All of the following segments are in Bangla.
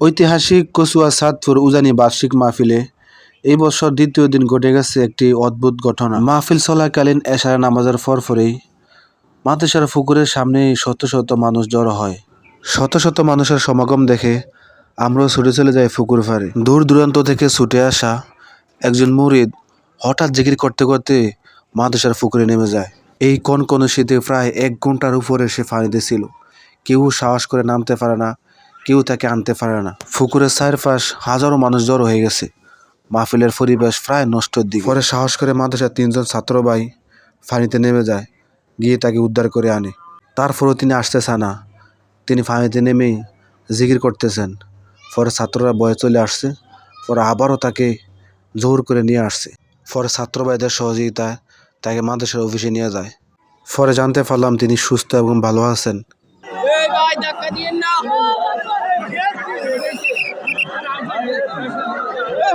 ঐতিহাসিক কচুয়া সাদপুর উজানি বার্ষিক মাহফিলে এই বছর দ্বিতীয় দিন ঘটে গেছে একটি অদ্ভুত ঘটনা। মাহফিল চলাকালীন এশারা নামাজের পরপরেই মাদেশের পুকুরের সামনে শত শত মানুষ জড়ো হয়। শত শত মানুষের সমাগম দেখে আমরাও ছুটে চলে যাই পুকুর পাড়ে। দূর দূরান্ত থেকে ছুটে আসা একজন মুরিদ হঠাৎ জিকির করতে করতে মাদেশের পুকুরে নেমে যায়। এই কোন কোন শীতে প্রায় এক ঘণ্টার উপরে সে পানিতে ছিল কেউ সাহস করে নামতে পারে না, কেউ তাকে আনতে পারে না। পুকুরের চারপাশ হাজারো মানুষ জড়ো হয়ে গেছে। মাহফিলের পরিবেশ প্রায় নষ্টর দিকে। পরে সাহস করে মাদ্রাসার তিনজন ছাত্র ভাই ফাঁড়িতে নেমে যায়, গিয়ে তাকে উদ্ধার করে আনে। তারপরেও তিনি আসতেছে না। তিনি পানিতে নেমেই জিকির করতেছেন। পরে ছাত্ররা বয়ে চলে আসছে, পরে আবারও তাকে জোর করে নিয়ে আসছে। পরে ছাত্র ভাইদের সহযোগিতায় তাকে মাদ্রাসার অফিসে নিয়ে যায়। পরে জানতে পারলাম তিনি সুস্থ এবং ভালো আছেন। এই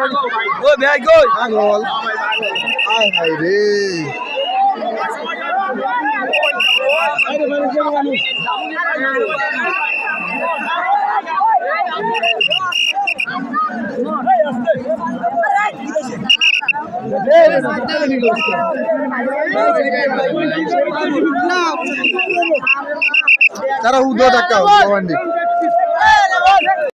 এ ভাই কই পাগল আয় হায় রে তারা উদো টাকা